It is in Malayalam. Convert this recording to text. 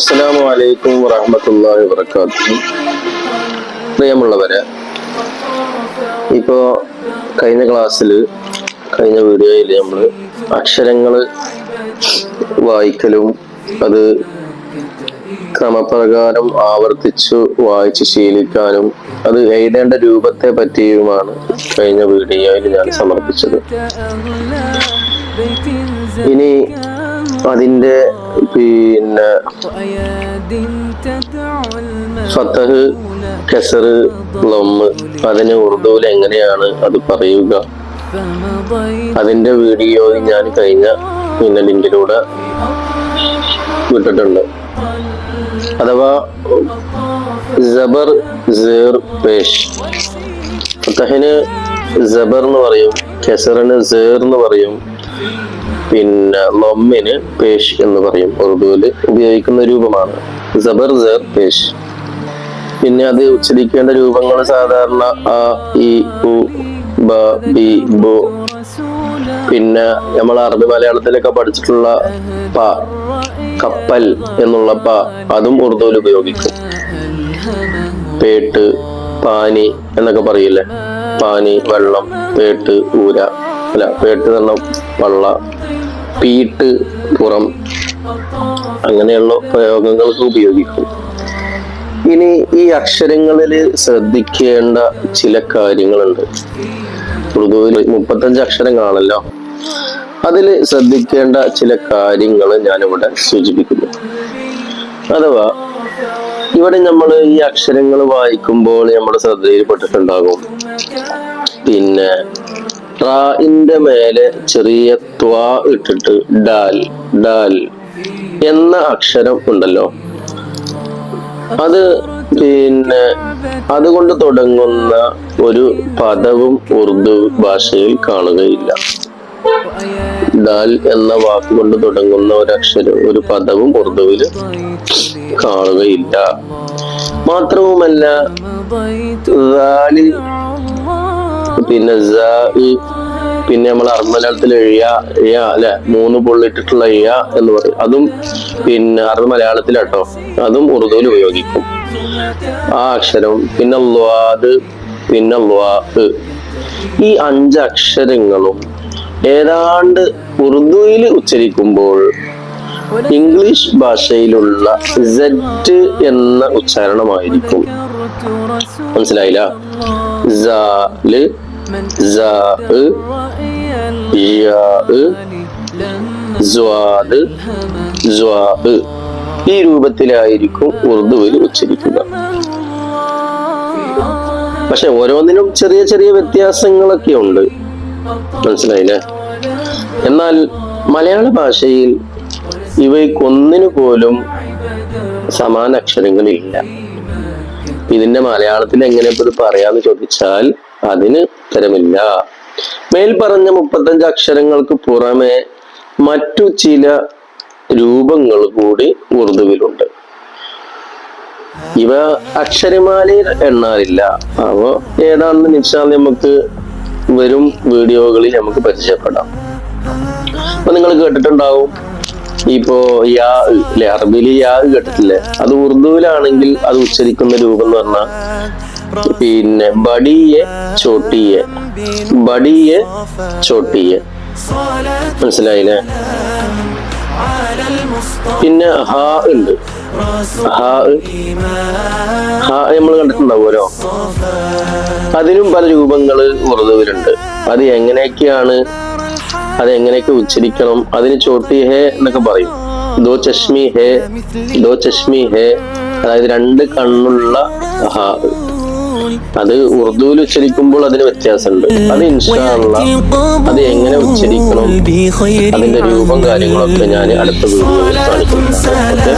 അസ്സലാമു അലൈക്കും വറഹമത്തല്ലാഹി വബർക്കാത്തു പ്രിയമുള്ളവരെ ഇപ്പോ കഴിഞ്ഞ ക്ലാസ്സിൽ കഴിഞ്ഞ വീഡിയോയിൽ നമ്മൾ അക്ഷരങ്ങൾ വായിക്കലും അത് ക്രമപ്രകാരം ആവർത്തിച്ചു വായിച്ച് ശീലിക്കാനും അത് എഴുതേണ്ട രൂപത്തെ പറ്റിയുമാണ് കഴിഞ്ഞ വീഡിയോയിൽ ഞാൻ സമർപ്പിച്ചത്. ഇനി അതിന്റെ പിന്നെ ഫത്തഹ് കെസർ ലൊമ്മ് അതിന് ഉറുദുവിൽ എങ്ങനെയാണ് അത് പറയുക? അതിന്റെ വീഡിയോ ഞാൻ കഴിഞ്ഞ പിന്നെ ലിങ്കിലൂടെ വിട്ടിട്ടുണ്ട്. അഥവാ ജബർ ജേർ പേഷ്. ഫത്തഹിന് ജബർ എന്ന് പറയും കെസറിന് ജേർ എന്ന് പറയും. പിന്നെ ലൊമ്മിന് പേഷ് എന്ന് പറയും. ഉറുദുവിൽ ഉപയോഗിക്കുന്ന രൂപമാണ്. ജബർ സേർ പേഷ്. പിന്നെ അത് ഉച്ചരിക്കേണ്ട രൂപങ്ങൾ സാധാരണ ആ ഇ ഉ ബ ബി ബു. പിന്നെ നമ്മൾ അറബി മലയാളത്തിലൊക്കെ പഠിച്ചിട്ടുള്ള പ കപ്പൽ എന്നുള്ള പ അതും ഉറുദുവിൽ ഉപയോഗിക്കും. പേട്ട് പാനി എന്നൊക്കെ പറയില്ലേ? പാനി വെള്ളം പേട്ട് ഊര. അല്ല പേട്ട് തന്നെ വള്ള പീട്ട് പുറം അങ്ങനെയുള്ള പ്രയോഗങ്ങൾക്ക് ഉപയോഗിക്കും. ഇനി ഈ അക്ഷരങ്ങളിൽ ശ്രദ്ധിക്കേണ്ട ചില കാര്യങ്ങളുണ്ട്. ഉറുദുവിൽ മുപ്പത്തഞ്ച് അക്ഷരങ്ങളാണല്ലോ. അതിൽ ശ്രദ്ധിക്കേണ്ട ചില കാര്യങ്ങൾ ഞാനിവിടെ സൂചിപ്പിക്കുന്നു. അഥവാ ഇവിടെ നമ്മൾ ഈ അക്ഷരങ്ങൾ വായിക്കുമ്പോൾ നമ്മൾ ശ്രദ്ധയിൽപ്പെട്ടിട്ടുണ്ടാകും. പിന്നെ റായിന്റെ മേലെ ചെറിയ ത്വാ ഇട്ടിട്ട് ഡാൽ ഡാൽ എന്ന അക്ഷരം ഉണ്ടല്ലോ. അത് പിന്നെ അതുകൊണ്ട് തുടങ്ങുന്ന ഒരു പദവും ഉറുദു ഭാഷയിൽ കാണുകയില്ല. ദാൽ എന്ന വാക്കുകൊണ്ട് തുടങ്ങുന്ന ഒരു ഒരു പദവും ഉറുദുവിൽ കാണുകയില്ല. മാത്രവുമല്ല പിന്നെ പിന്നെ നമ്മൾ അറബ് എഴുതിയ എഴുതിയ അല്ലെ? മൂന്ന് പൊള്ളിട്ടിട്ടുള്ള എഴുതിയ എന്ന് പറയും. അതും പിന്നെ അറബ് മലയാളത്തിലാട്ടോ. അതും ഉറുദുവിൽ ഉപയോഗിക്കും. ആ അക്ഷരം പിന്നെ ല്വാദ് പിന്നെ ല്വാഹ് ഈ അഞ്ച് അക്ഷരങ്ങളും ഏതാണ്ട് ഉറുദുവിൽ ഉച്ചരിക്കുമ്പോൾ ഇംഗ്ലീഷ് ഭാഷയിലുള്ള സെറ്റ് എന്ന ഉച്ചാരണമായിരിക്കും. മനസ്സിലായില്ല? ഈ രൂപത്തിലായിരിക്കും ഉറുദുവിൽ ഉച്ചരിക്കുക. പക്ഷെ ഓരോന്നിനും ചെറിയ ചെറിയ വ്യത്യാസങ്ങളൊക്കെ ഉണ്ട്. മനസ്സിലായില്ലേ? എന്നാൽ മലയാള ഭാഷയിൽ ഇവയ്ക്കൊന്നിനു പോലും സമാന അക്ഷരങ്ങളില്ല. ഇതിന്റെ മലയാളത്തിൽ എങ്ങനെ ഇത് പറയാന്ന് ചോദിച്ചാൽ അതിന് ഉത്തരമില്ല. മേൽ പറഞ്ഞ മുപ്പത്തഞ്ച് അക്ഷരങ്ങൾക്ക് പുറമെ മറ്റു ചില രൂപങ്ങൾ കൂടി ഉറുദുവിലുണ്ട്. ഇവ അക്ഷരമാലയിൽ എണ്ണാറില്ല. അവ ഏതാണെന്ന് നിശ്ചാൽ നമുക്ക് വരും വീഡിയോകളിൽ നമുക്ക് പരിചയപ്പെടാം. അപ്പൊ നിങ്ങൾ കേട്ടിട്ടുണ്ടാവും. ഇപ്പോ യാ അല്ലെ അറബിയിൽ യാ കേട്ടിട്ടില്ലേ? അത് ഉറുദുവിലാണെങ്കിൽ അത് ഉച്ചരിക്കുന്ന രൂപം എന്ന് പറഞ്ഞാൽ പിന്നെ ബഡിയെ ചോട്ടിയെ. ബഡിയെ ചോട്ടിയെ. മനസ്സിലായില്ലേ? പിന്നെ ഹാ ഉണ്ട്. ഹാ ഹാ നമ്മൾ കണ്ടിട്ടുണ്ടാവുമല്ലോ അതിനും പല രൂപങ്ങൾ ഉറുദുവിലുണ്ട് അത് എങ്ങനെയൊക്കെയാണ്? അത് എങ്ങനെയൊക്കെ ഉച്ചരിക്കണം? അതിന് ചോട്ടി ഹേ എന്നൊക്കെ പറയും. ദോ ചഷ്മി ഹേ ദോ ചഷ്മി ഹേ. അതായത് രണ്ട് കണ്ണുള്ള ഹാ. അത് ഉറുദുവിൽ ഉച്ചരിക്കുമ്പോൾ അതിന് വ്യത്യാസമുണ്ട്. അത് ഇൻഷാള്ള അത് എങ്ങനെ ഉച്ചരിക്കണം അതിന്റെ രൂപം കാര്യങ്ങളൊക്കെ ഞാൻ അടുത്ത വീഡിയോയിൽ കാണിക്കുന്നതാണ് ഓക്കെ?